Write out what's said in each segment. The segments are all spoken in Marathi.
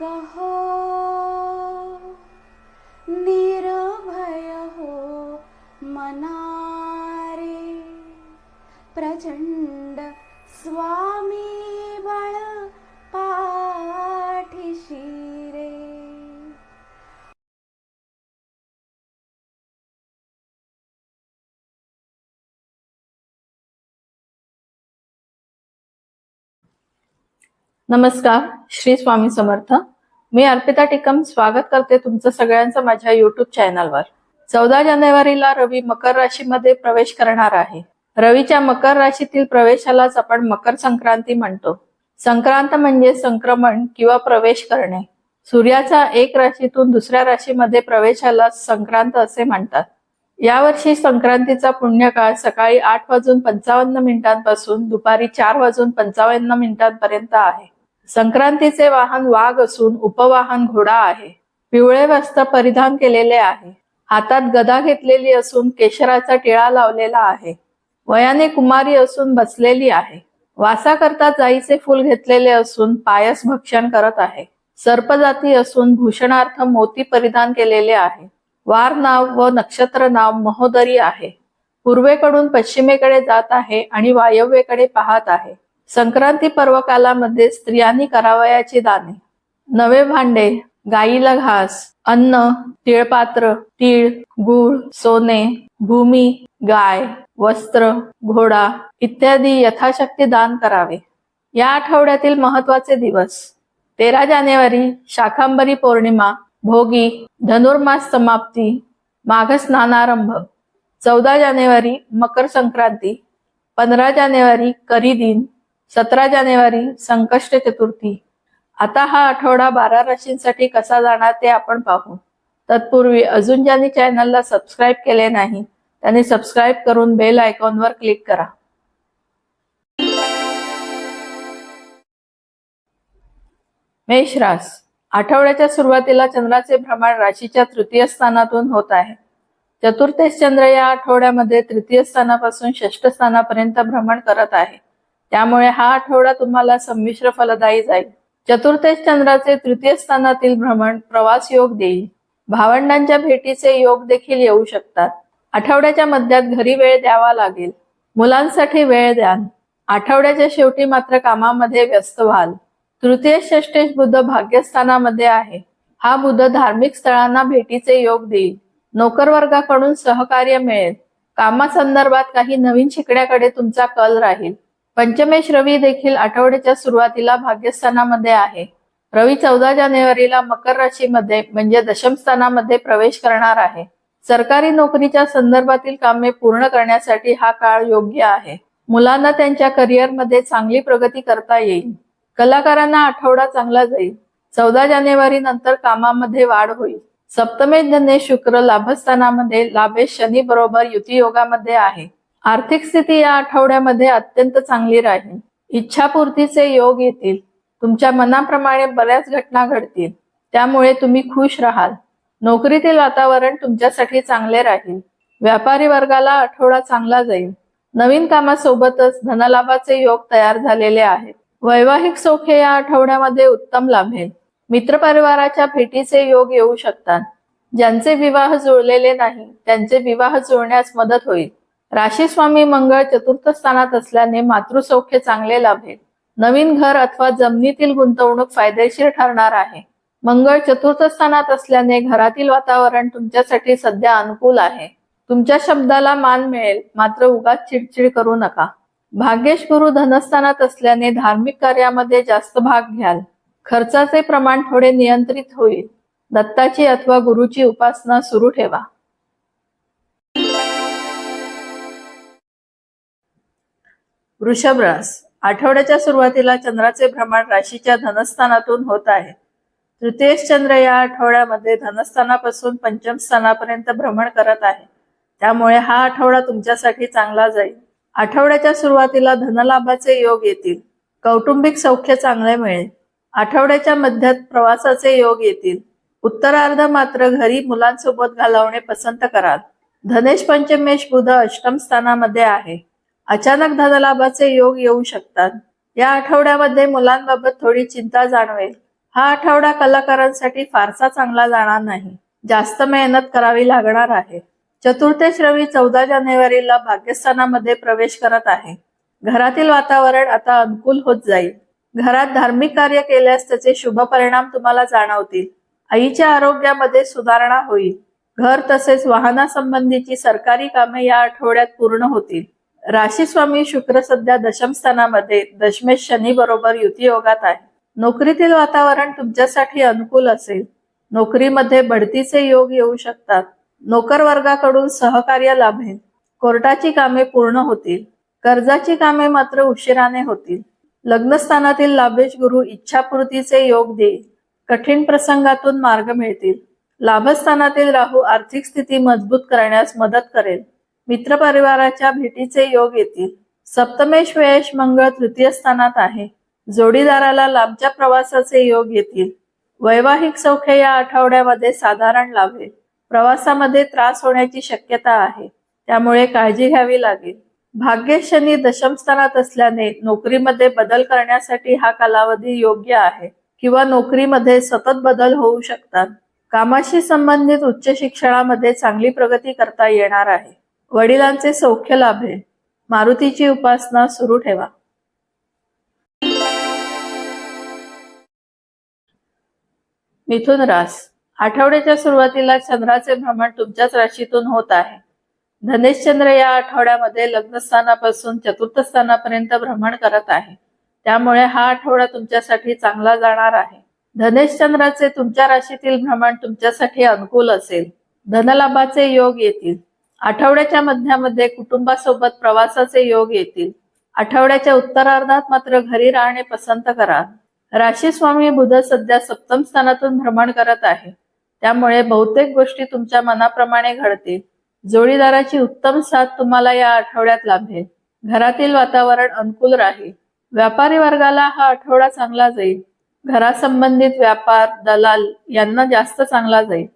कहो निर्भय हो मनारे प्रचंड स्वामी बळ पाठीशी रे नमस्कार। श्री स्वामी समर्थ. मी अर्पिता टिकम स्वागत करते तुमचं सगळ्यांचं माझ्या युट्यूब चॅनलवर चौदा जानेवारीला रवी मकर राशीमध्ये प्रवेश करणार आहे. रवीच्या मकर राशीतील प्रवेशालाच आपण मकर संक्रांती म्हणतो. संक्रांत म्हणजे संक्रमण किंवा प्रवेश करणे. सूर्याचा एक राशीतून दुसऱ्या राशीमध्ये प्रवेशाला संक्रांत असे म्हणतात. यावर्षी संक्रांतीचा पुण्यकाळ सकाळी आठ वाजून पंचावन्न मिनिटांपासून दुपारी चार वाजून पंचावन्न मिनिटांपर्यंत आहे. संक्रांतीचे वाहन वाघ असून उपवाहन घोडा आहे. पिवळे वस्त्र परिधान केलेले आहे. हातात गदा घेतलेली असून केशराचा टिळा लावलेला आहे. वयाने कुमारी असून बसलेली आहे. वासाकरता जाईचे फूल घेतलेले असून पायस भक्षण करत आहे. सर्पजाती असून भूषणार्थ मोती परिधान केलेले आहे. वार नाव व नक्षत्र नाव महोदरी आहे. पूर्वेकडून पश्चिमेकडे जात आहे आणि वायव्येकडे पाहत आहे. संक्रांती पर्व कालामध्ये स्त्रियांनी करावयाची दाने नवे भांडे गाईला घास अन्न तिळपात्र तीळ गूळ सोने भूमी गाय वस्त्र घोडा इत्यादी यथाशक्ती दान करावे. या आठवड्यातील महत्त्वाचे दिवस. तेरा जानेवारी शाखांबरी पौर्णिमा भोगी धनुर्मास समाप्ती माघ स्नानारंभ चौदा जानेवारी मकर संक्रांती. पंधरा जानेवारी करी दिन. सतरा जानेवारी संकष्ट चतुर्थी. आता हा आठवडा बारा राशींसाठी कसा जाणार ते आपण पाहू. तत्पूर्वी अजून ज्यांनी चॅनलला सबस्क्राईब केले नाही त्यांनी सबस्क्राईब करून बेल आयकॉनवर क्लिक करा. मेष रास. आठवड्याच्या सुरुवातीला चंद्राचे भ्रमण राशीच्या तृतीय स्थानातून होत आहे. चतुर्थेश चंद्र या आठवड्यामध्ये तृतीय स्थानापासून षष्ठ स्थानापर्यंत भ्रमण करत आहे. त्यामुळे हा आठवडा तुम्हाला संमिश्र फलदायी जाईल. चतुर्थेश चंद्राचे तृतीय स्थानातील भ्रमण प्रवास योग देईल. भावंडांच्या भेटीचे योग देखील येऊ शकतात. आठवड्याच्या मध्यात घरी वेळ द्यावा लागेल. मुलांसाठी वेळ द्याल. आठवड्याच्या शेवटी मात्र कामामध्ये व्यस्त व्हाल. तृतीय षष्टेश बुद्ध भाग्यस्थानामध्ये आहे. हा बुद्ध धार्मिक स्थळांना भेटीचे योग देईल. नोकरवर्गाकडून सहकार्य मिळेल. कामासंदर्भात काही नवीन शिकण्याकडे तुमचा कल राहील. पंचमेश रवी देखील आठवड्याच्या सुरुवातीला भाग्यस्थानामध्ये आहे. रवी चौदा जानेवारीला मकर राशीमध्ये म्हणजे दशम स्थानामध्ये प्रवेश करणार आहे. सरकारी नोकरीच्या संदर्भातील कामे पूर्ण करण्यासाठी हा काळ योग्य आहे. मुलांना त्यांच्या करिअरमध्ये चांगली प्रगती करता येईल. कलाकारांना आठवडा चांगला जाईल. चौदा जानेवारी नंतर कामामध्ये वाढ होईल. सप्तमे धने शुक्र लाभस्थानामध्ये लाभेश शनी बरोबर युती योगामध्ये आहे. आर्थिक स्थिती या आठवड्यामध्ये अत्यंत चांगली राहील. इच्छापूर्तीचे योग येतील. तुमच्या मनाप्रमाणे बऱ्याच घटना घडतील. त्यामुळे तुम्ही खुश राहाल. नोकरीतील वातावरण तुमच्यासाठी चांगले राहील. व्यापारी वर्गाला आठवडा चांगला जाईल. नवीन कामासोबतच धनलाभाचे योग तयार झालेले आहेत. वैवाहिक सौख्य या आठवड्यामध्ये उत्तम लाभेल. मित्रपरिवाराच्या भेटीचे योग येऊ शकतात. ज्यांचे विवाह जुळलेले नाही त्यांचे विवाह जुळण्यास मदत होईल. राशी स्वामी मंगळ चतुर्थ स्थानात असल्याने मातृसौख्य चांगले लाभेल. नवीन घर अथवा जमिनीतील गुंतवणूक फायदेशीर ठरणार आहे. मंगळ चतुर्थ स्थानात असल्याने घरातील वातावरण तुमच्यासाठी सध्या अनुकूल आहे. तुमच्या शब्दाला मान मिळेल मात्र उगाच चिडचिड करू नका. भाग्येश गुरु धनस्थानात असल्याने धार्मिक कार्यामध्ये जास्त भाग घ्याल. खर्चाचे प्रमाण थोडे नियंत्रित होईल. दत्ताची अथवा गुरुची उपासना सुरू ठेवा. वृषभ रास. आठवड्याच्या सुरुवातीला चंद्राचे भ्रमण राशीच्या धनस्थानातून होत आहे. तृतीयेश चंद्र या आठवड्यामध्ये धनस्थानापासून पंचम स्थानापर्यंत भ्रमण करत आहे. त्यामुळे हा आठवडा तुमच्यासाठी चांगला जाईल. आठवड्याच्या सुरुवातीला धनलाभाचे योग येतील. कौटुंबिक सौख्य चांगले मिळेल. आठवड्याच्या मध्यात प्रवासाचे योग येतील. उत्तरार्ध मात्र घरी मुलांसोबत घालवणे पसंत कराल. धनेश पंचमेश बुध अष्टम स्थानामध्ये आहे. अचानक धनलाभाचे योग येऊ शकतात. या आठवड्यामध्ये मुलांबाबत थोडी चिंता जाणवेल. हा आठवडा कलाकारांसाठी फारसा चांगला जाणार नाही. जास्त मेहनत करावी लागणार आहे. चतुर्थेश रवी चौदा जानेवारीला भाग्यस्थानामध्ये प्रवेश करत आहे. घरातील वातावरण आता अनुकूल होत जाईल. घरात धार्मिक कार्य केल्यास त्याचे शुभ परिणाम तुम्हाला जाणवतील. आईच्या आरोग्यामध्ये सुधारणा होईल. घर तसेच वाहनासंबंधीची सरकारी कामे या आठवड्यात पूर्ण होतील. राशी स्वामी शुक्र सध्या दशम स्थानामध्ये दशमेश शनी बरोबर युती योगात आहे. नोकरीतील वातावरण तुमच्यासाठी अनुकूल असेल. नोकरीमध्ये बढतीचे योग येऊ शकतात. नोकर वर्गाकडून सहकार्य लाभेल. कोर्टाची कामे पूर्ण होतील. कर्जाची कामे मात्र उशिराने होतील. लग्नस्थानातील लाभेश गुरु इच्छापूर्तीचे योग देईल. कठीण प्रसंगातून मार्ग मिळतील. लाभस्थानातील राहू आर्थिक स्थिती मजबूत करण्यास मदत करेल. मित्रपरिवाराच्या भेटीचे योग येतील. सप्तमेश वेश मंगळ तृतीय स्थानात आहे. जोडीदाराला लांबच्या प्रवासाचे योग येतील. वैवाहिक सौख्य या आठवड्यामध्ये साधारण लाभेल. प्रवासामध्ये त्रास होण्याची शक्यता आहे. त्यामुळे काळजी घ्यावी लागेल. भाग्यशनी दशमस्थानात दशम स्थानात असल्याने नोकरीमध्ये बदल करण्यासाठी हा कालावधी योग्य आहे किंवा नोकरीमध्ये सतत बदल होऊ शकतात. कामाशी संबंधित उच्च शिक्षणामध्ये चांगली प्रगती करता येणार आहे. वडिलांचे सौख्य लाभे मारुतीची उपासना सुरू ठेवा. मिथुन रास आठवड्याच्या सुरुवातीला चंद्राचे भ्रमण तुमच्याच राशीतून होत आहे. धनेश चंद्र या आठवड्यामध्ये लग्नस्थानापासून चतुर्थ स्थानापर्यंत भ्रमण करत आहे. त्यामुळे हा आठवडा तुमच्यासाठी चांगला जाणार आहे. धनेशचंद्राचे तुमच्या राशीतील भ्रमण तुमच्यासाठी अनुकूल असेल. धनलाभाचे योग येतील. आठवड्याच्या मध्यामध्ये कुटुंबासोबत प्रवासाचे योग येतील. आठवड्याच्या उत्तरार्धात मात्र घरी राहणे पसंत करा. राशी स्वामी बुध सध्या सप्तम स्थानातून भ्रमण करत आहे. त्यामुळे बहुतेक गोष्टी तुमच्या मनाप्रमाणे घडतील. जोडीदाराची उत्तम साथ तुम्हाला या आठवड्यात लाभेल. घरातील वातावरण अनुकूल राहील. व्यापारी वर्गाला हा आठवडा चांगला जाईल. घरासंबंधित व्यापार दलाल यांना जास्त चांगला जाईल.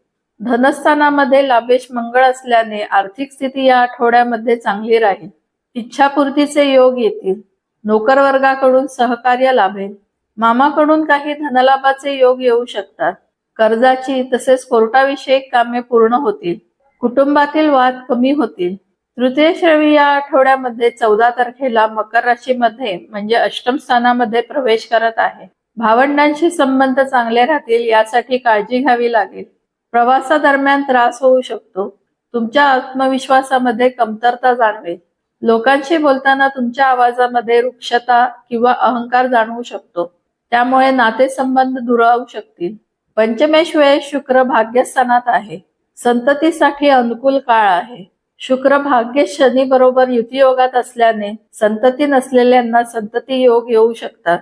धनस्थानामध्ये लाभेश मंगळ असल्याने आर्थिक स्थिती या आठवड्यामध्ये चांगली राहील. इच्छापूर्तीचे योग येतील. नोकर वर्गाकडून सहकार्य लाभेल. मामाकडून काही धनलाभाचे योग येऊ शकतात. कर्जाची तसेच कोर्टाविषयक कामे पूर्ण होतील. कुटुंबातील वाद कमी होतील. तृतीय श्रेणी या आठवड्यामध्ये चौदा तारखेला मकर राशीमध्ये म्हणजे अष्टम स्थानामध्ये प्रवेश करत आहे. भावंडांशी संबंध चांगले राहतील यासाठी काळजी घ्यावी लागेल. प्रवासादरम्यान त्रास होऊ शकतो. तुमच्या आत्मविश्वासामध्ये कमतरता जाणवेल. लोकांशी बोलताना तुमच्या आवाजामध्ये वृक्षता किंवा अहंकार जाणवू शकतो. त्यामुळे नातेसंबंध दुरावू शकतील. पंचमेश वेळेस शुक्र भाग्यस्थानात आहे. संततीसाठी अनुकूल काळ आहे. शुक्र भाग्य शनी बरोबर युतियोगात असल्याने संतती नसलेल्यांना संतती योग येऊ शकतात.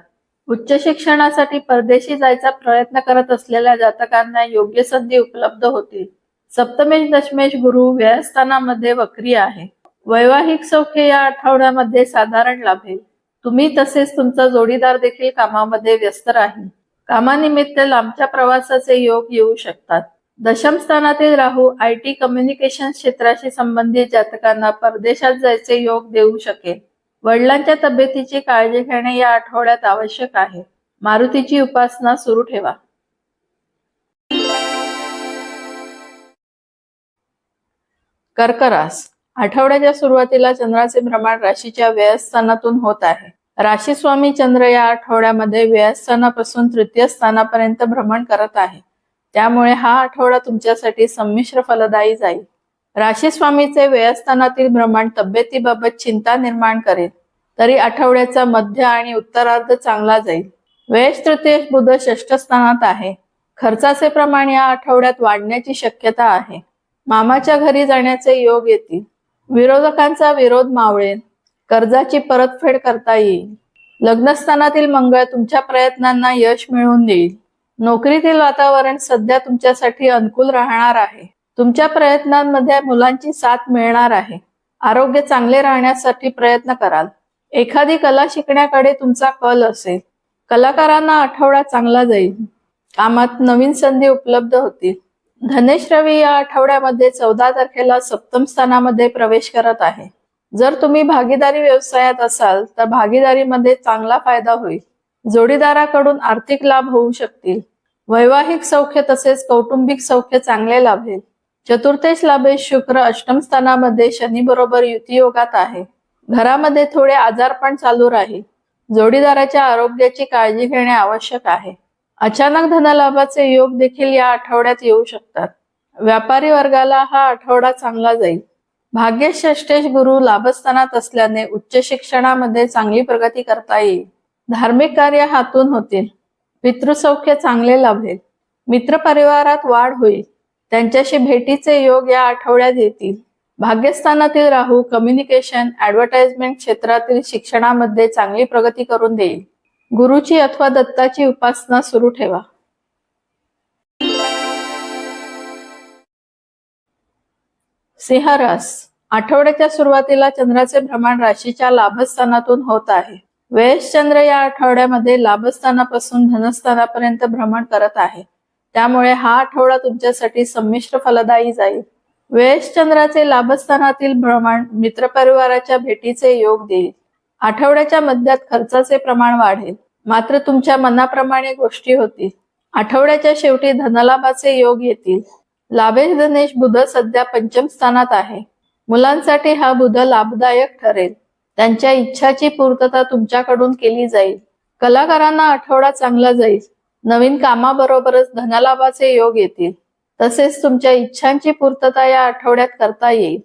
उच्च शिक्षणासाठी परदेशी जायचा प्रयत्न करत असलेल्या जातकांना योग्य संधी उपलब्ध होतील. सप्तमेश दशमेश गुरु व्ययस्थानामध्ये वक्री आहे. वैवाहिक सौख्य या आठवड्यामध्ये साधारण लाभेल. तुम्ही तसेच तुमचा जोडीदार देखील कामामध्ये व्यस्त राहील. कामानिमित्त लांबच्या प्रवासाचे योग येऊ शकतात. दशम स्थानातील राहू आय टी कम्युनिकेशन क्षेत्राशी संबंधित जातकांना परदेशात जायचे योग देऊ शकेल. वडिलांच्या तब्येतीची काळजी घेणे या आठवड्यात आवश्यक आहे. मारुतीची उपासना सुरू ठेवा. कर्करास. आठवड्याच्या सुरुवातीला चंद्राचे भ्रमण राशीच्या व्ययस्थानातून होत आहे. राशी स्वामी चंद्र या आठवड्यामध्ये व्ययस्थानापासून तृतीय स्थानापर्यंत भ्रमण करत आहे. त्यामुळे हा आठवडा तुमच्यासाठी संमिश्र फलदायी जाईल. राशी स्वामीचे व्ययस्थानातील भ्रमण तब्येतीबाबत चिंता निर्माण करेल तरी आठवड्याचा मध्य आणि उत्तरार्ध चांगला जाईल. वेश तृतीय बुध षष्ठ स्थानात आहे. खर्चाचे प्रमाण या आठवड्यात वाढण्याची शक्यता आहे. मामाच्या घरी जाण्याचे योग येतील. विरोधकांचा विरोध मावळेल. कर्जाची परतफेड करता येईल. लग्नस्थानातील मंगळ तुमच्या प्रयत्नांना यश मिळवून देईल. नोकरीतील वातावरण सध्या तुमच्यासाठी अनुकूल राहणार आहे. तुमच्या प्रयत्नांमध्ये मुलांची साथ मिळणार आहे. आरोग्य चांगले राहण्यासाठी प्रयत्न कराल. एखादी कला शिकण्याकडे तुमचा कल असेल. कलाकारांना आठवडा चांगला जाईल. कामात नवीन संधी उपलब्ध होतील. धनेश रवी या आठवड्यामध्ये चौदा तारखेला सप्तम स्थानामध्ये प्रवेश करत आहे. जर तुम्ही भागीदारी व्यवसायात असाल तर भागीदारीमध्ये चांगला फायदा होईल. जोडीदाराकडून आर्थिक लाभ होऊ शकतील. वैवाहिक सौख्य तसेच कौटुंबिक सौख्य चांगले लाभेल. चतुर्थेश लाभेश शुक्र अष्टम स्थानामध्ये शनी बरोबर युती योगात आहे. घरामध्ये थोडे आजारपण चालू राहील. जोडीदाराच्या आरोग्याची काळजी घेणे आवश्यक आहे. अचानक धनलाभाचे योग देखील या आठवड्यात येऊ शकतात. व्यापारी वर्गाला हा आठवडा चांगला जाईल. भाग्य गुरु लाभस्थानात असल्याने उच्च शिक्षणामध्ये चांगली प्रगती करता येईल. धार्मिक कार्य हातून होतील. पितृसौख्य चांगले लाभेल. मित्र परिवारात वाढ होईल. त्यांच्याशी भेटीचे योग या आठवड्यात येतील. भाग्यस्थानातील राहू कम्युनिकेशन ऍडव्हर्टाइजमेंट क्षेत्रातील शिक्षणामध्ये चांगली प्रगती करून देईल. गुरुची अथवा दत्ताची उपासना सुरू ठेवा. सिंहरास आठवड्याच्या सुरुवातीला चंद्राचे भ्रमण राशीच्या लाभस्थानातून होत आहे. वेश चंद्र या आठवड्यामध्ये लाभस्थानापासून धनस्थानापर्यंत भ्रमण करत आहे. त्यामुळे हा आठवडा तुमच्यासाठी संमिश्र फलदायी जाईल. वेशचंद्राचे लाभस्थानातील भ्रमण मित्रपरिवाराच्या भेटीचे योग देईल. आठवड्याच्या मध्यात खर्चाचे प्रमाण वाढेल. मात्र तुमच्या मनाप्रमाणे गोष्टी होतील. आठवड्याच्या शेवटी धनलाभाचे योग येतील. लाभेश धनेश बुध सध्या पंचम स्थानात आहे. मुलांसाठी हा बुध लाभदायक ठरेल. त्यांच्या इच्छाची पूर्तता तुमच्याकडून केली जाईल. कलाकारांना आठवडा चांगला जाईल. नवीन कामाबरोबरच धनलाभाचे योग येतील. तसेच तुमच्या इच्छांची पूर्तता या आठवड्यात करता येईल.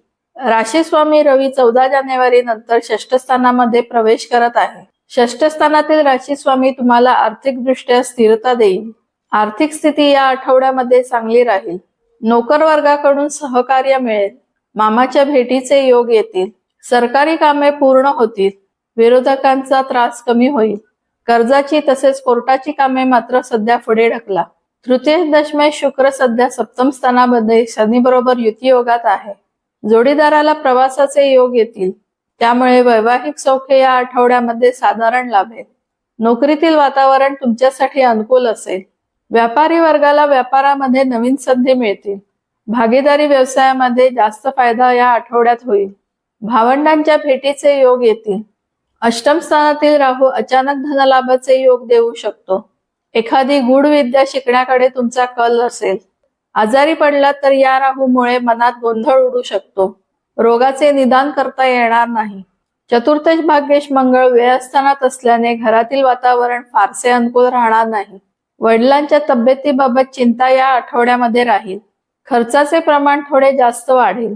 राशी स्वामी रवी चौदा जानेवारी नंतर षष्ठस्थानामध्ये प्रवेश करत आहे. षष्ठस्थानातील राशीस्वामी राशी स्वामी तुम्हाला आर्थिकदृष्ट्या स्थिरता देईल. आर्थिक स्थिती या आठवड्यामध्ये चांगली राहील. नोकर वर्गाकडून सहकार्य मिळेल. मामाच्या भेटीचे योग येतील. सरकारी कामे पूर्ण होतील. विरोधकांचा त्रास कमी होईल. कर्जाची तसेच कोर्टाची कामे मात्र सध्या पुढे ढकला. तृतीय दशमे शुक्र सध्या सप्तम स्थानामध्ये शनीबरोबर युतीयोगात आहे. जोडीदाराला प्रवासाचे योग येतील. त्यामुळे वैवाहिक सौख्य या आठवड्यामध्ये साधारण लाभेल नोकरीतील वातावरण तुमच्यासाठी अनुकूल असेल. व्यापारी वर्गाला व्यापारामध्ये नवीन संधी मिळतील. भागीदारी व्यवसायामध्ये जास्त फायदा या आठवड्यात होईल. भावंडांच्या भेटीचे योग येतील. अष्टम स्थानातील राहू अचानक धनलाभाचे योग देऊ शकतो. एखादी गूढ विद्या शिकण्याकडे तुमचा कल असेल. आजारी पडला तर या राहूमुळे मनात गोंधळ उडू शकतो. रोगाचे निदान करता येणार नाही. चतुर्थेश भाग्येश मंगळ व्यस्थानात असल्याने घरातील वातावरण फारसे अनुकूल राहणार नाही. वडिलांच्या तब्येतीबाबत चिंता या आठवड्यामध्ये राहील. खर्चाचे प्रमाण थोडे जास्त वाढेल.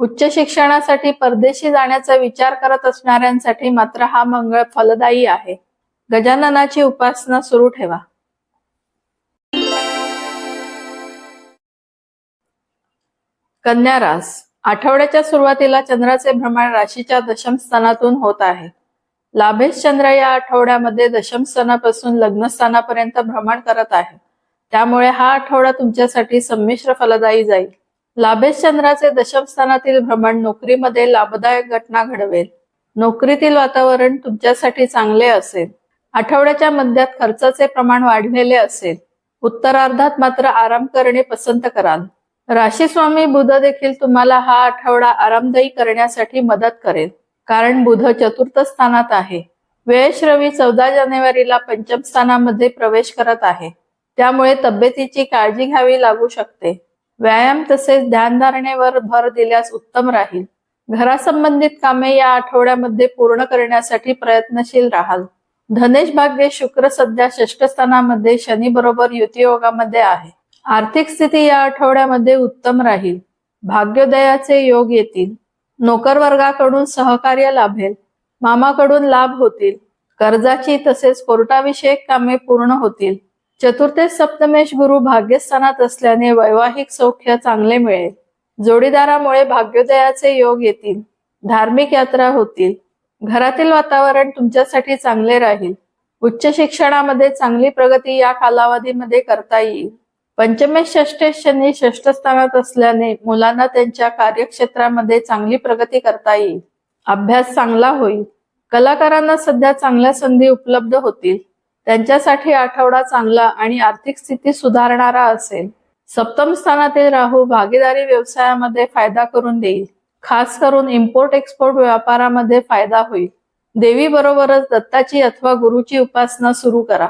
उच्च शिक्षणासाठी परदेशी जाण्याचा विचार करत असणाऱ्यांसाठी मात्र हा मंगळ फलदायी आहे. गजाननाची उपासना सुरू ठेवा. कन्या रास. आठवड्याच्या सुरुवातीला चंद्राचे भ्रमण राशीच्या दशमस्थानातून होत आहे. लाभेश चंद्र या आठवड्यामध्ये दशमस्थानापासून लग्नस्थानापर्यंत भ्रमण करत आहे. त्यामुळे हा आठवडा तुमच्यासाठी संमिश्र फलदायी जाईल. लाभेश चंद्राचे दशमस्थानातील भ्रमण नोकरीमध्ये लाभदायक घटना घडवेल. नोकरीतील वातावरण तुमच्यासाठी चांगले असेल. आठवड्याच्या मध्यात खर्चाचे प्रमाण वाढलेले असेल. उत्तरार्धात मात्र आराम करणे पसंत कराल. राशी स्वामी बुध देखील तुम्हाला हा आठवडा आरामदायी करण्यासाठी मदत करेल. कारण बुध चतुर्थ स्थानात आहे. वेश रवी चौदा जानेवारीला पंचम स्थानामध्ये प्रवेश करत आहे. त्यामुळे तब्येतीची काळजी घ्यावी लागू शकते. व्यायाम तसेच ध्यानधारणेवर भर दिल्यास उत्तम राहील. घरासंबंधित कामे या आठवड्यामध्ये पूर्ण करण्यासाठी प्रयत्नशील राहाल. धनेश भाग्य शुक्र सध्या षष्ठ स्थानामध्ये शनी बरोबर युतियोगामध्ये आहे. आर्थिक स्थिती या आठवड्यामध्ये उत्तम राहील. भाग्योदयाचे योग येतील. नोकर वर्गाकडून सहकार्य लाभेल. मामाकडून लाभ होतील. कर्जाची तसेच कोर्टाविषयक कामे पूर्ण होतील. चतुर्थे सप्तमेश गुरु भाग्यस्थानात असल्याने वैवाहिक सौख्य चांगले मिळेल. जोडीदारामुळे भाग्योदयाचे योग येतील. धार्मिक यात्रा होतील. घरातील वातावरण तुमच्यासाठी चांगले राहील. उच्च शिक्षणामध्ये चांगली प्रगती या कालावधीमध्ये करता येईल. पंचमेश षष्ठेश शनी षष्ठस्थानात असल्याने मुलांना त्यांच्या कार्यक्षेत्रामध्ये चांगली प्रगती करता येईल. अभ्यास चांगला होईल. कलाकारांना सध्या चांगल्या संधी उपलब्ध होतील. त्यांच्यासाठी आठवडा चांगला आणि आर्थिक स्थिती सुधारणारा असेल. सप्तम स्थानातील राहू भागीदारी व्यवसायामध्ये फायदा करून देईल. खास करून इम्पोर्ट एक्सपोर्ट व्यापारामध्ये फायदा होईल. देवी बरोबरच दत्ताची अथवा गुरुची उपासना सुरू करा.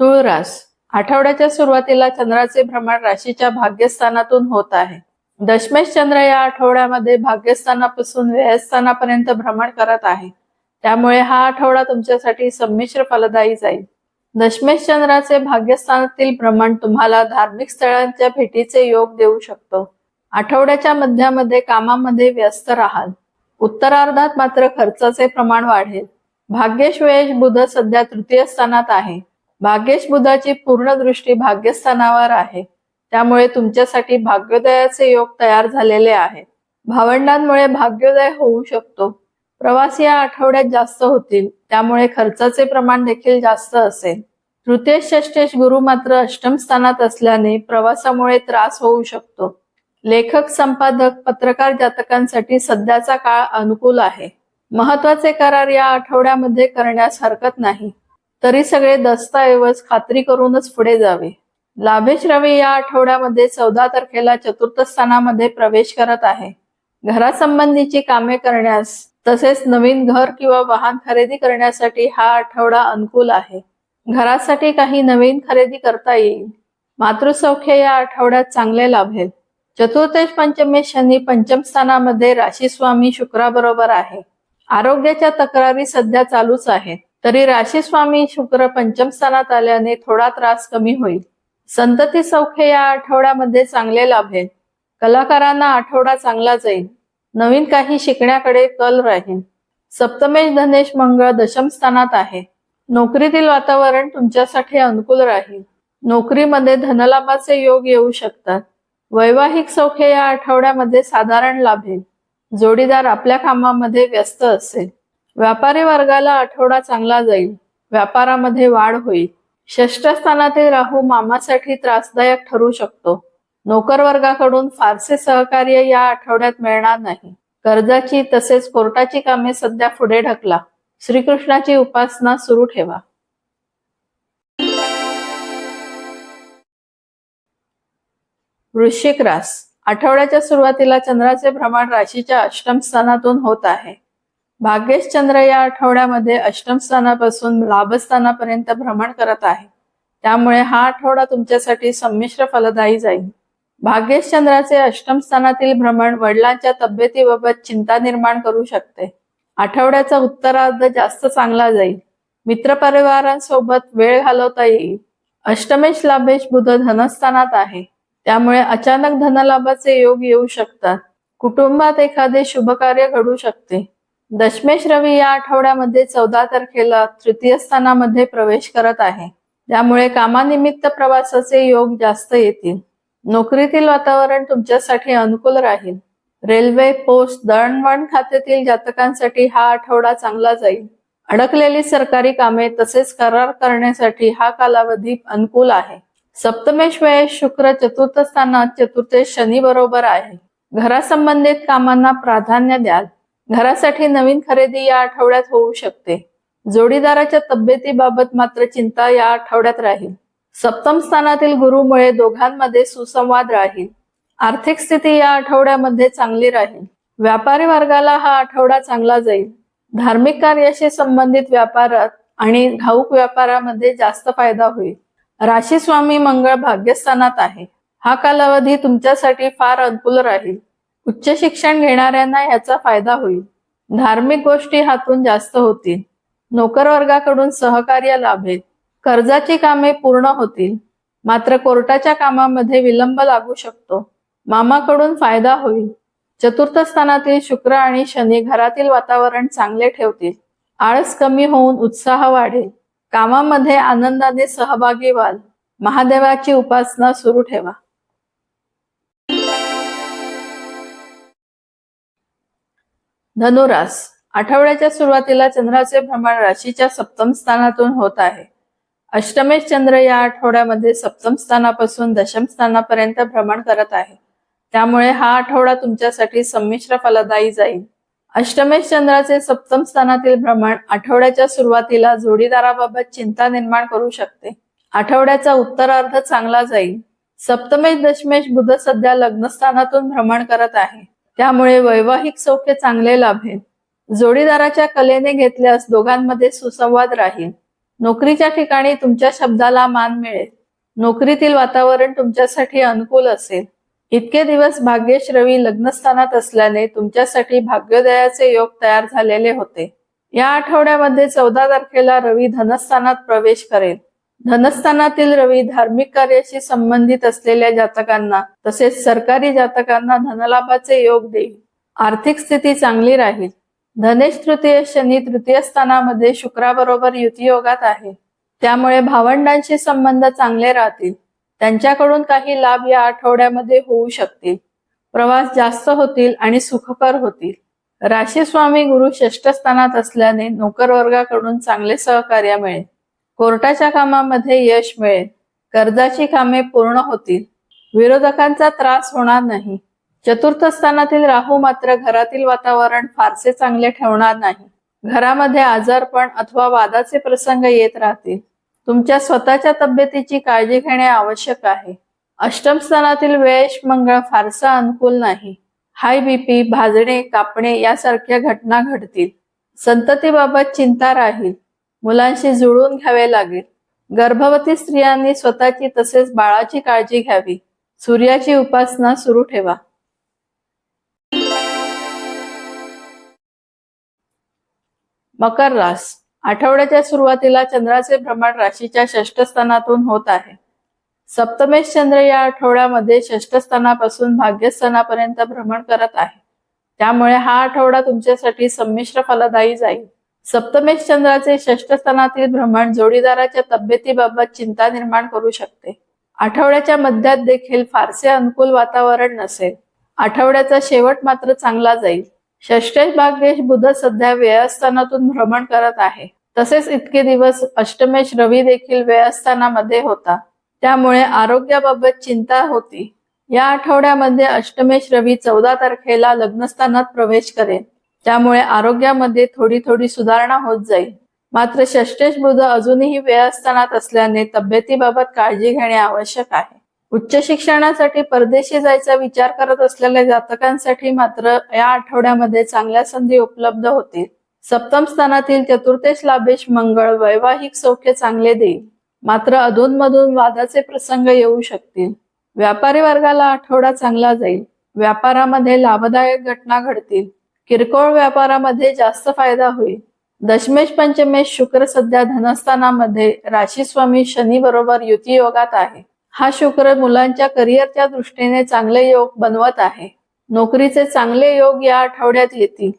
तुळरास आठवड्याच्या सुरुवातीला चंद्राचे भ्रमण राशीच्या भाग्यस्थानातून होत आहे. दशमेश चंद्र या आठवड्यामध्ये भाग्यस्थानापासून व्ययस्थानापर्यंत भ्रमण करत आहे. त्यामुळे हा आठवडा तुमच्यासाठी संमिश्र फलदायी जाईल. दशमेश चंद्राचे भाग्यस्थानातील भ्रमण तुम्हाला धार्मिक स्थळांच्या भेटीचे योग देऊ शकतो. आठवड्याच्या मध्यामध्ये कामामध्ये व्यस्त राहाल. उत्तरार्धात मात्र खर्चाचे प्रमाण वाढेल. भाग्यश्वेश बुध सध्या तृतीय स्थानात आहे. भाग्येश बुधाची पूर्ण दृष्टी भाग्यस्थानावर आहे. त्यामुळे तुमच्यासाठी भाग्योदयाचे योग तयार झालेले आहेत. भावंडांमुळे भाग्योदय होऊ शकतो. प्रवास या आठवड्यात जास्त होतील त्यामुळे खर्चाचे प्रमाण देखील जास्त असेल. तृतीय षष्टेश गुरु मात्र अष्टम स्थानात असल्याने प्रवासामुळे त्रास होऊ शकतो. लेखक संपादक पत्रकार जातकांसाठी सध्याचा काळ अनुकूल आहे. महत्त्वाचे करार या आठवड्यामध्ये करण्यास हरकत नाही. तरी सगळे दस्तऐवज खात्री करूनच पुढे जावे. लाभेश रवी या आठवड्यामध्ये चौदा तारखेला चतुर्थ स्थानामध्ये प्रवेश करत आहे. घरासंबंधीची कामे करण्यास तसेच नवीन घर किंवा वाहन खरेदी करण्यासाठी हा आठवडा अनुकूल आहे. घरासाठी काही नवीन खरेदी करता येईल. मातृसौख्य या आठवड्यात चांगले लाभेल चतुर्थेश पंचमेश शनी पंचम स्थानामध्ये राशी स्वामी शुक्राबरोबर आहे. आरोग्याच्या तक्रारी सध्या चालूच आहेत. तरी राशी स्वामी शुक्र पंचम स्थानात आल्याने थोडा त्रास कमी होईल. संतती सौख्य या आठवड्यामध्ये चांगले लाभेल कलाकारांना आठवडा चांगला जाईल नवीन काही शिकण्याकडे कल राहील सप्तमेश धनेश मंगळ दशम स्थानात आहे. नोकरीतील वातावरण तुमच्यासाठी अनुकूल राहील. नोकरीमध्ये धनलाभाचे योग येऊ शकतात. वैवाहिक सौख्य या आठवड्यामध्ये साधारण लाभेल जोडीदार आपल्या कामामध्ये व्यस्त असेल. व्यापारी वर्गाला आठवडा चांगला जाईल. व्यापारामध्ये वाढ होईल. षष्ठ स्थानातील राहू मामासाठी त्रासदायक ठरू शकतो. नोकरवर्गाकडून फारसे सहकार्य या आठवड्यात मिळणार नाही. कर्जाची तसेच कोर्टाची कामे सध्या पुढे ढकला. श्रीकृष्णाची उपासना सुरू ठेवा. वृश्चिक रास. आठवड्याच्या सुरुवातीला चंद्राचे भ्रमण राशीच्या अष्टम स्थानातून होत आहे. भाग्येश चंद्र या आठवड्यामध्ये अष्टम स्थानापासून लाभस्थानापर्यंत भ्रमण करत आहे. त्यामुळे हा आठवडा तुमच्यासाठी संमिश्र फलदायी जाईल. भाग्येश चंद्राचे अष्टम स्थानातील भ्रमण वडिलांच्या तब्येतीबाबत चिंता निर्माण करू शकते. आठवड्याचा उत्तरार्ध जास्त चांगला जाईल. मित्रपरिवारांसोबत वेळ घालवता येईल. अष्टमेश लाभेश बुध धनस्थानात आहे. त्यामुळे अचानक धनलाभाचे योग येऊ शकतात. कुटुंबात एखादे शुभ कार्य घडू शकते. दशमेश रवी या आठवड्यामध्ये चौदा तारखेला तृतीय स्थानामध्ये प्रवेश करत आहे. त्यामुळे कामानिमित्त प्रवासाचे योग जास्त येतील. नोकरीतील वातावरण तुमच्यासाठी अनुकूल राहील. रेल्वे पोस्ट दळणवळण खात्यातील जातकांसाठी हा आठवडा चांगला जाईल. अडकलेली सरकारी कामे तसेच करार करण्यासाठी हा कालावधी अनुकूल आहे. सप्तमेश वयस शुक्र चतुर्थ स्थानात चतुर्थेश शनी बरोबर आहे. घरासंबंधित कामांना प्राधान्य द्याल. घरासाठी नवीन खरेदी या आठवड्यात होऊ शकते. जोडीदाराच्या तब्येतीबाबत मात्र चिंता या आठवड्यात राहील. सप्तम स्थानातील गुरुमुळे दोघांमध्ये सुसंवाद राहील. आर्थिक स्थिती या आठवड्यामध्ये चांगली राहील. व्यापारी वर्गाला हा आठवडा चांगला जाईल. धार्मिक कार्याशी संबंधित व्यापारात आणि घाऊक व्यापारामध्ये जास्त फायदा होईल. राशी स्वामी मंगळ भाग्यस्थानात आहे. हा कालावधी तुमच्यासाठी फार अनुकूल राहील. उच्च शिक्षण घेणाऱ्यांना याचा फायदा होईल. धार्मिक गोष्टी हातून जास्त होतील. नोकर वर्गाकडून सहकार्य लाभेल. कर्जाची कामे पूर्ण होतील. मात्र कोर्टाच्या कामामध्ये विलंब लागू शकतो. मामाकडून फायदा होईल. चतुर्थ स्थानातील शुक्र आणि शनी घरातील वातावरण चांगले ठेवतील. आळस कमी होऊन उत्साह वाढेल. कामामध्ये आनंदाने सहभागी व्हाल. महादेवाची उपासना सुरू ठेवा. धनुरास आठवड्याच्या सुरुवातीला चंद्राचे भ्रमण राशीच्या सप्तम स्थानातून होत आहे. अष्टमेश चंद्र या आठवड्यामध्ये सप्तम स्थानापासून दशम स्थानापर्यंत भ्रमण करत आहे. त्यामुळे हा आठवडा तुमच्यासाठी संमिश्र फलदायी जाईल. अष्टमेश चंद्राचे सप्तम स्थानातील भ्रमण आठवड्याच्या सुरुवातीला जोडीदाराबाबत चिंता निर्माण करू शकते. आठवड्याचा उत्तरार्ध चांगला जाईल. सप्तमेश दशमेश बुध सध्या लग्नस्थानातून भ्रमण करत आहे. त्यामुळे वैवाहिक सौख्य चांगले लाभेल. जोडीदाराच्या कलेने घेतल्यास दोघांमध्ये सुसंवाद राहील. नोकरीच्या ठिकाणी तुमच्या शब्दाला मान मिळेल. नोकरीतील वातावरण तुमच्यासाठी अनुकूल असेल. इतके दिवस भाग्येश रवी लग्नस्थानात असल्याने तुमच्यासाठी भाग्योदयाचे योग तयार झालेले होते. या आठवड्यामध्ये चौदा तारखेला रवी धनस्थानात प्रवेश करेल. धनस्थानातील रवी धार्मिक कार्याशी संबंधित असलेल्या जातकांना तसेच सरकारी जातकांना धनलाभाचे योग देईल. आर्थिक स्थिती चांगली राहील. धनेश तृतीय शनी तृतीय स्थानामध्ये शुक्राबरोबर युतियोगात आहे. त्यामुळे भावंडांशी संबंध चांगले राहतील. त्यांच्याकडून काही लाभ या आठवड्यामध्ये होऊ शकतील. प्रवास जास्त होतील आणि सुखकर होतील. राशी स्वामी गुरु षष्ठ स्थानात असल्याने नोकर वर्गाकडून चांगले सहकार्य मिळेल. कोर्टाच्या कामामध्ये यश मिळेल. कर्जाची कामे पूर्ण होतील. विरोधकांचा त्रास होणार नाही. चतुर्थ स्थानातील राहू मात्र घरातील वातावरण फारसे चांगले ठेवणार नाही. घरामध्ये आजारपण अथवा वादाचे प्रसंग येत राहतील. तुमच्या स्वतःच्या तब्येतीची काळजी घेणे आवश्यक आहे. अष्टम स्थानातील वेश मंगळ फारसा अनुकूल नाही. हाय बीपी भाजणे कापणे यासारख्या घटना घडतील. संततीबाबत चिंता राहील. मुलांशी जुळून घ्यावे लागेल. गर्भवती स्त्रियांनी स्वतःची तसेच बाळाची काळजी घ्यावी. सूर्याची उपासना सुरू ठेवा. मकर रास. आठवड्याच्या सुरुवातीला चंद्राचे भ्रमण राशीच्या षष्ठ स्थानातून होत आहे. सप्तमेश चंद्र या आठवड्यामध्ये षष्ठ स्थानापासून भाग्यस्थानापर्यंत भ्रमण करत आहे. त्यामुळे हा आठवडा तुमच्यासाठी संमिश्र फलदायी जाईल. सप्तमेश चंद्राचे षष्ठ स्थानातील भ्रमण जोडीदाराच्या तब्येतीबाबत चिंता निर्माण करू शकते. आठवड्याच्या मध्यात देखील फारसे अनुकूल वातावरण नसेल. आठवड्याचा शेवट मात्र चांगला जाईल. षष्टेश भाग्येश बुध सध्या व्ययस्थानातून भ्रमण करत आहे. तसेच इतके दिवस अष्टमेश रवी देखील व्ययस्थानामध्ये होता. त्यामुळे आरोग्याबाबत चिंता होती. या आठवड्यामध्ये अष्टमेश रवी चौदा तारखेला लग्नस्थानात प्रवेश करेल त्यामुळे आरोग्यामध्ये थोडी थोडी सुधारणा होत जाईल. मात्र षष्टेश बुध अजूनही व्ययस्थानात असल्याने तब्येतीबाबत काळजी घेणे आवश्यक आहे. उच्च शिक्षणासाठी परदेशी जायचा विचार करत असलेल्या जातकांसाठी मात्र या आठवड्यामध्ये चांगल्या संधी उपलब्ध होतील. सप्तम स्थानातील चतुर्थेश लाभेश मंगळ वैवाहिक सौख्य चांगले देईल. मात्र अधूनमधून वादाचे प्रसंग येऊ शकतील. व्यापारी वर्गाला आठवडा चांगला जाईल. व्यापारामध्ये लाभदायक घटना घडतील. किरकोळ व्यापारामध्ये जास्त फायदा होईल. दशमेश पंचमेश शुक्र सध्या धनस्थानामध्ये राशी स्वामी शनी बरोबर युती योगात आहे. हा शुक्र मुलांच्या करिअरच्या दृष्टीने चांगले योग बनवत आहे. नोकरीचे चांगले योग या आठवड्यात येतील.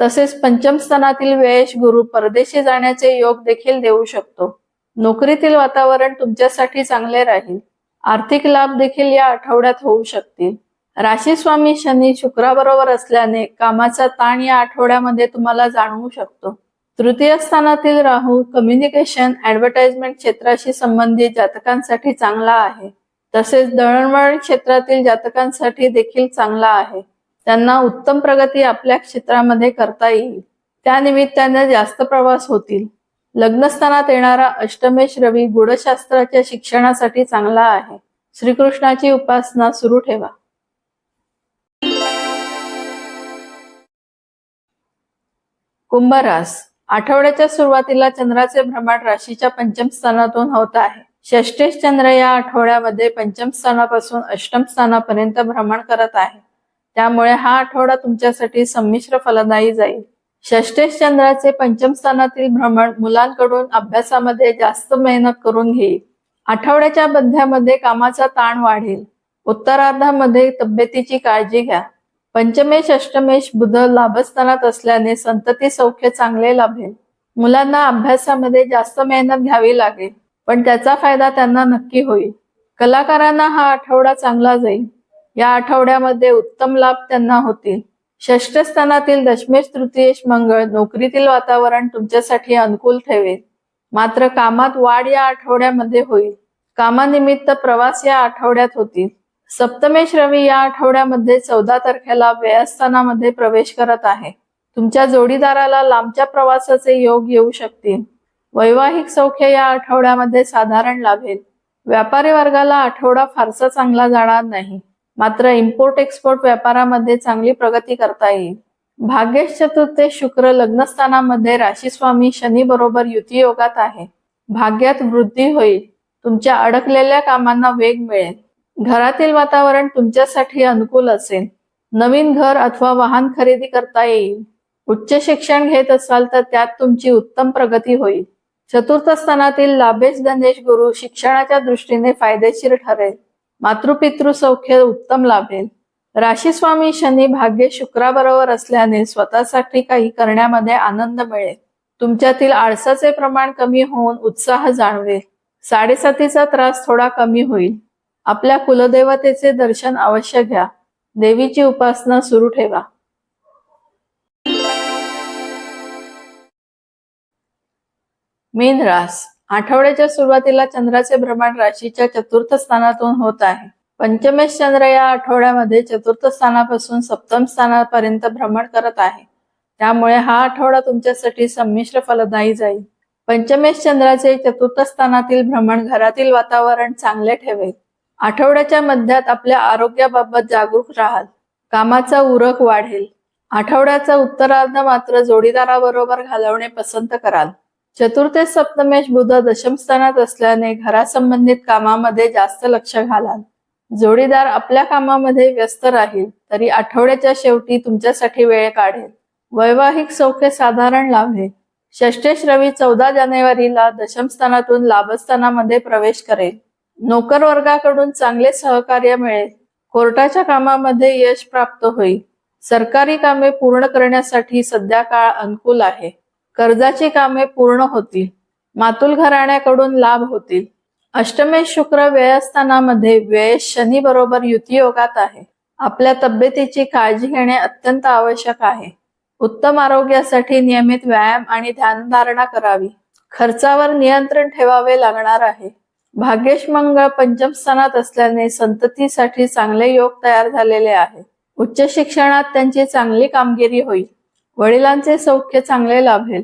तसेच पंचम स्थानातील वेश गुरु परदेशी जाण्याचे योग देखील देऊ शकतो. नोकरीतील वातावरण तुमच्यासाठी चांगले राहील. आर्थिक लाभ देखील या आठवड्यात होऊ शकतील. राशीस्वामी शनी शुक्राबरोबर असल्याने कामाचा ताण या आठवड्यामध्ये तुम्हाला जाणवू शकतो. तृतीय स्थानातील राहू कम्युनिकेशन ऍडव्हर्टाइजमेंट क्षेत्राशी संबंधित जातकांसाठी चांगला आहे. तसेच दळणवळण क्षेत्रातील जातकांसाठी देखील चांगला आहे. त्यांना उत्तम प्रगती आपल्या क्षेत्रामध्ये करता येईल. त्यानिमित्ताने जास्त प्रवास होतील. लग्नस्थानात येणारा अष्टमेश रवी गुढशास्त्राच्या शिक्षणासाठी चांगला आहे. श्रीकृष्णाची उपासना सुरू ठेवा. कुंभरास. आठवड्याच्या सुरुवातीला चंद्राचे भ्रमण राशीच्या पंचम स्थानातून होत आहे. षष्टेश चंद्र या आठवड्यामध्ये पंचम स्थानापासून अष्टम स्थानापर्यंत भ्रमण करत आहे. त्यामुळे हा आठवडा तुमच्यासाठी संमिश्र फलदायी जाईल. षष्टेश चंद्राचे पंचम स्थानातील भ्रमण मुलांकडून अभ्यासामध्ये जास्त मेहनत करून घेईल. आठवड्याच्या मध्यामध्ये कामाचा ताण वाढेल. उत्तरार्धामध्ये तब्येतीची काळजी घ्या. पंचमेश अष्टमेश बुध लाभस्थानात असल्याने संतती सौख्य चांगले लाभेल. मुलांना अभ्यासामध्ये जास्त मेहनत घ्यावी लागेल पण त्याचा फायदा त्यांना नक्की होईल. कलाकारांना हा आठवडा चांगला जाईल. या आठवड्यामध्ये उत्तम लाभ त्यांना होतील. षष्ठ स्थानातील दशमेश तृतीयेश मंगळ नोकरीतील वातावरण तुमच्यासाठी अनुकूल ठेवेल. मात्र कामात वाढ या आठवड्यामध्ये होईल. कामानिमित्त प्रवास या आठवड्यात होतील. सप्तमेश रवी या आठवड्यामध्ये चौदा तारखेला व्ययस्थानामध्ये प्रवेश करत आहे. तुमच्या जोडीदाराला लांबच्या प्रवासाचे योग येऊ शकतील. वैवाहिक सौख्य या आठवड्यामध्ये साधारण लाभेल. व्यापारी वर्गाला आठवडा फारसा चांगला जाणार नाही. मात्र इम्पोर्ट एक्सपोर्ट व्यापारामध्ये चांगली प्रगती करता येईल. भाग्येश चतुर्थे शुक्र लग्नस्थानामध्ये राशीस्वामी शनी बरोबर युती योगात आहे. भाग्यात वृद्धी होईल. तुमच्या अडकलेल्या कामांना वेग मिळेल. घरातील वातावरण तुमच्यासाठी अनुकूल असेल. नवीन घर अथवा वाहन खरेदी करता येईल. उच्च शिक्षण घेत असाल तर त्यात तुमची उत्तम प्रगती होईल. चतुर्थ स्थानातील लाभेश गणेश गुरु शिक्षणाच्या दृष्टीने फायदेशीर ठरेल. मातृपितृ सौख्य उत्तम लाभेल. राशीस्वामी शनी भाग्य शुक्राबरोबर असल्याने स्वतःसाठी काही करण्यामध्ये आनंद मिळेल. तुमच्यातील आळसाचे प्रमाण कमी होऊन उत्साह जाणवेल. साडेसातीचा त्रास थोडा कमी होईल. आपल्या कुलदेवतेचे दर्शन अवश्य घ्या. देवीची उपासना सुरू ठेवा. मीन रास. आठवड्याच्या सुरुवातीला चंद्राचे भ्रमण राशीच्या चतुर्थ स्थानातून होत आहे. पंचमेश चंद्र या आठवड्यामध्ये चतुर्थ स्थानापासून सप्तम स्थानापर्यंत भ्रमण करत आहे. त्यामुळे हा आठवडा तुमच्यासाठी संमिश्र फलदायी जाईल. पंचमेश चंद्राचे चतुर्थ स्थानातील भ्रमण घरातील वातावरण चांगले ठेवेल. आठवड्याच्या मध्यात आपल्या आरोग्याबाबत जागरूक राहाल. कामाचा उरक वाढेल. आठवड्याचा उत्तरार्ध मात्र जोडीदाराबरोबर घालवणे पसंत कराल. चतुर्थ सप्तमेश बुध दशमस्थानात असल्याने घरासंबंधित कामामध्ये जास्त लक्ष घालाल. जोडीदार आपल्या कामामध्ये व्यस्त राहील तरी आठवड्याच्या शेवटी तुमच्यासाठी वेळ काढेल. वैवाहिक सौख्य साधारण लाभेल षष्टेश रवी चौदा जानेवारीला दशमस्थानातून लाभस्थानामध्ये प्रवेश करेल. नोकर वर्गाकडून चांगले सहकार्य मिळेल. कोर्टाच्या कामामध्ये यश प्राप्त होईल. सरकारी कामे पूर्ण करण्यासाठी सध्या काळ अनुकूल आहे. कर्जाची कामे पूर्ण होतील. मातुल घराण्याकडून लाभ होतील. अष्टमेश शुक्र व्ययस्थानामध्ये व्यय शनी बरोबर युती योगात आहे. आपल्या तब्येतीची काळजी घेणे अत्यंत आवश्यक आहे. उत्तम आरोग्यासाठी नियमित व्यायाम आणि ध्यानधारणा करावी. खर्चावर नियंत्रण ठेवावे लागणार आहे. भाग्येश मंगळ पंचम स्थानात असल्याने संततीसाठी चांगले योग तयार झालेले आहे उच्च शिक्षणात त्यांची चांगली कामगिरी होईल. वडिलांचे सौख्य चांगले लाभेल.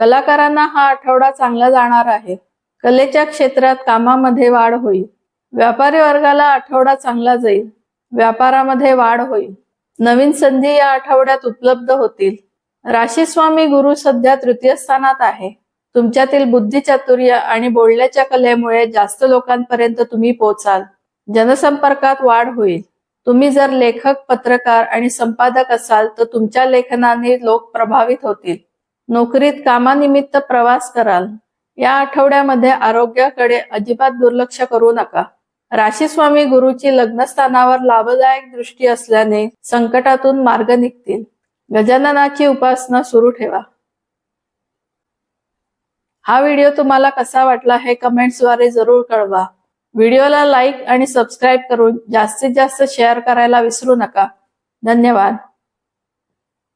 कलाकारांना हा आठवडा चांगला जाणार आहे. कलेच्या क्षेत्रात कामामध्ये वाढ होईल. व्यापारी वर्गाला आठवडा चांगला जाईल. व्यापारामध्ये वाढ होईल. नवीन संधी या आठवड्यात उपलब्ध होतील. राशीस्वामी गुरु सध्या तृतीय स्थानात आहे. तुमच्यातील बुद्धिचातुर्य आणि बोलण्याच्या कलेमुळे जास्त लोकांपर्यंत तुम्ही पोचाल जनसंपर्कात वाढ होईल. तुम्ही जर लेखक पत्रकार आणि संपादक असाल तर तुमच्या लेखनाने लोक प्रभावित होतील. नोकरीत कामानिमित्त प्रवास कराल. या आठवड्यामध्ये आरोग्याकडे अजिबात दुर्लक्ष करू नका. राशीस्वामी गुरुची लग्नस्थानावर लाभदायक दृष्टी असल्याने संकटातून मार्ग निघतील. गजाननाची उपासना सुरू ठेवा. हा व्हिडिओ तुम्हाला कसा वाटला हे कमेंट्सद्वारे जरूर कळवा. व्हिडिओला लाईक आणि सबस्क्राईब करून जास्तीत जास्त शेअर करायला विसरू नका. धन्यवाद.